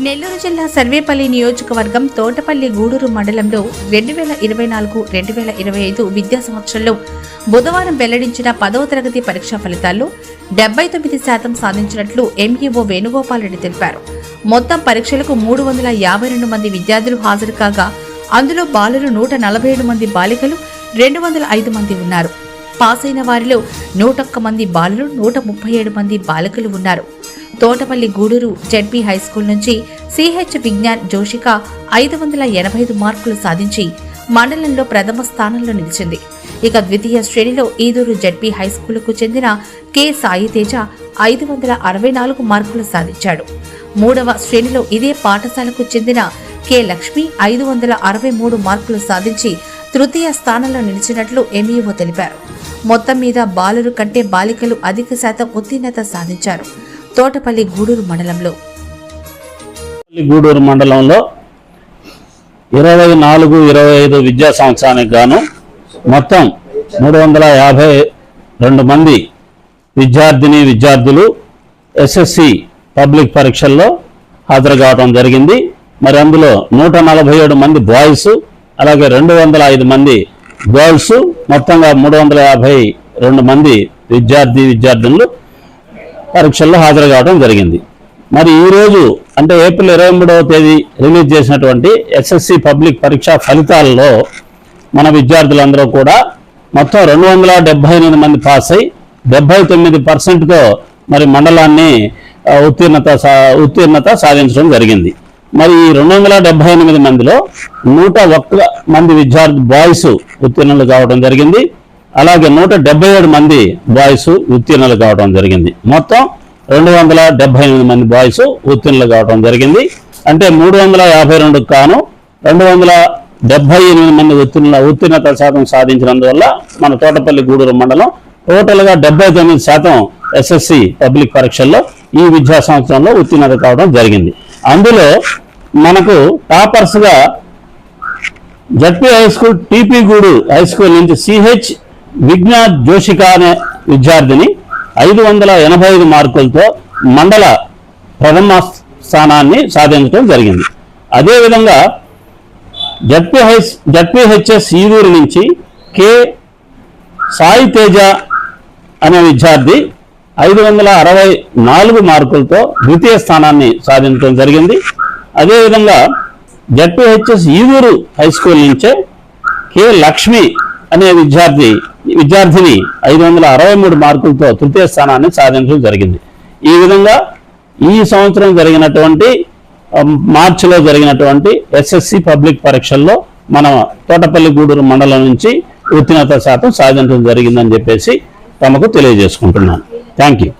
నెల్లూరు జిల్లా సర్వేపల్లి నియోజకవర్గం తోటపల్లి గూడూరు మండలంలో రెండు వేల ఇరవై నాలుగు రెండు వేల ఇరవై ఐదు విద్యా సంవత్సరంలో బుధవారం వెల్లడించిన పదవ తరగతి పరీక్షా ఫలితాల్లో డెబ్బై తొమ్మిది శాతం సాధించినట్లు ఎంఈఓ వేణుగోపాల్ రెడ్డి తెలిపారు. మొత్తం పరీక్షలకు మూడు వందల యాభై రెండు మంది విద్యార్థులు హాజరు కాగా అందులో బాలురు నూట నలభై ఏడు మంది బాలికలు రెండు వందల ఐదు మంది ఉన్నారు. పాస్ అయిన వారిలో నూటొక్క మంది బాలులు నూట ముప్పై ఏడు మంది బాలికలు ఉన్నారు. Thotapalli Gudur ZP high school నుంచి సిహెచ్ విజ్ఞాన్ జోషిక ఐదు వందల ఎనభై ఐదు మార్కులు సాధించి మండలంలో ప్రథమ స్థానంలో నిలిచింది. ఇక ద్వితీయ శ్రేణిలో ఈదూరు జెడ్పీ హైస్కూలుకు చెందిన కె సాయి తేజ ఐదు వందల అరవై నాలుగు మార్కులు సాధించాడు. మూడవ శ్రేణిలో ఇదే పాఠశాలకు చెందిన కె లక్ష్మి ఐదు వందల అరవై మూడు మార్కులు సాధించి తృతీయ స్థానంలో నిలిచినట్లు ఎంఈఓ తెలిపారు. మొత్తం మీద బాలురు కంటే బాలికలు అధిక శాతం ఉత్తీర్ణత సాధించారు. తోటపల్లి గూడూరు మండలంలో. గూడూరు మండలంలో ఇరవై నాలుగు ఇరవై ఐదు విద్యా సంవత్సరానికి గాను మొత్తం మూడు వందల యాభై రెండు మంది విద్యార్థిని విద్యార్థులు ఎస్ఎస్సి పబ్లిక్ పరీక్షల్లో హాజరు కావడం జరిగింది. మరి అందులో నూట నలభై ఏడు మంది బాయ్స్ అలాగే రెండు వందల ఐదు మంది గర్ల్స్ మొత్తంగా మూడు వందల యాభై రెండు మంది విద్యార్థి విద్యార్థులు పరీక్షల్లో హాజరు కావడం జరిగింది. మరి ఈ రోజు అంటే ఏప్రిల్ ఇరవై మూడవ తేదీ రిలీజ్ చేసినటువంటి ఎస్ఎస్సి పబ్లిక్ పరీక్ష ఫలితాల్లో మన విద్యార్థులందరూ కూడా మొత్తం రెండు వందల డెబ్బై ఎనిమిది మంది పాస్ అయి డెబ్బై తొమ్మిది పర్సెంట్తో మరి మండలాన్ని ఉత్తీర్ణత సా- ఉత్తీర్ణత సాధించడం జరిగింది. మరి ఈ రెండు వందల డెబ్బై ఎనిమిది మందిలో నూట ఒక్క మంది విద్యార్థి బాయ్స్ ఉత్తీర్ణులు కావడం జరిగింది. అలాగే నూట ఏడు మంది బాయ్స్ ఉత్తీర్ణులు కావడం జరిగింది. మొత్తం రెండు వందల డెబ్బై ఎనిమిది మంది బాయ్స్ ఉత్తీర్ణులు కావడం జరిగింది. అంటే మూడు వందల యాభై రెండు కాను రెండు వందల డెబ్బై ఎనిమిది మంది ఉత్తీర్ణ ఉత్తీర్ణత శాతం సాధించినందువల్ల మన తోటపల్లి గూడూరు మండలం టోటల్గా డెబ్బై తొమ్మిది శాతం ఎస్ఎస్సి పబ్లిక్ పరీక్షల్లో ఈ విద్యా సంవత్సరంలో ఉత్తీర్ణత కావడం జరిగింది. అందులో మనకు టాపర్స్గా ZP high school TP Gudur high school నుంచి సిహెచ్ విజ్ఞాన్ జోషిక అనే విద్యార్థిని ఐదు వందల ఎనభై ఐదు మార్కులతో మండల ప్రథమ స్థానాన్ని సాధించడం జరిగింది. అదేవిధంగా జడ్పీ హై జడ్పీహెచ్ఎస్ ఈవూరు నుంచి కె సాయి తేజ అనే విద్యార్థి ఐదు వందల అరవై నాలుగు మార్కులతో ద్వితీయ స్థానాన్ని సాధించడం జరిగింది. అదేవిధంగా జడ్పీహెచ్ఎస్ ఈదూరు హై స్కూల్ నుంచే కె లక్ష్మి అనే విద్యార్థి విద్యార్థిని ఐదు వందల అరవై మూడు మార్కులతో తృతీయ స్థానాన్ని సాధించడం జరిగింది. ఈ విధంగా ఈ సంవత్సరం జరిగినటువంటి మార్చిలో జరిగినటువంటి ఎస్ఎస్సి పబ్లిక్ పరీక్షల్లో మన తోటపల్లి గూడూరు మండలం నుంచి ఉత్తీర్ణత శాతం సాధించడం జరిగిందని చెప్పేసి తమకు తెలియజేసుకుంటున్నాను. Thank you.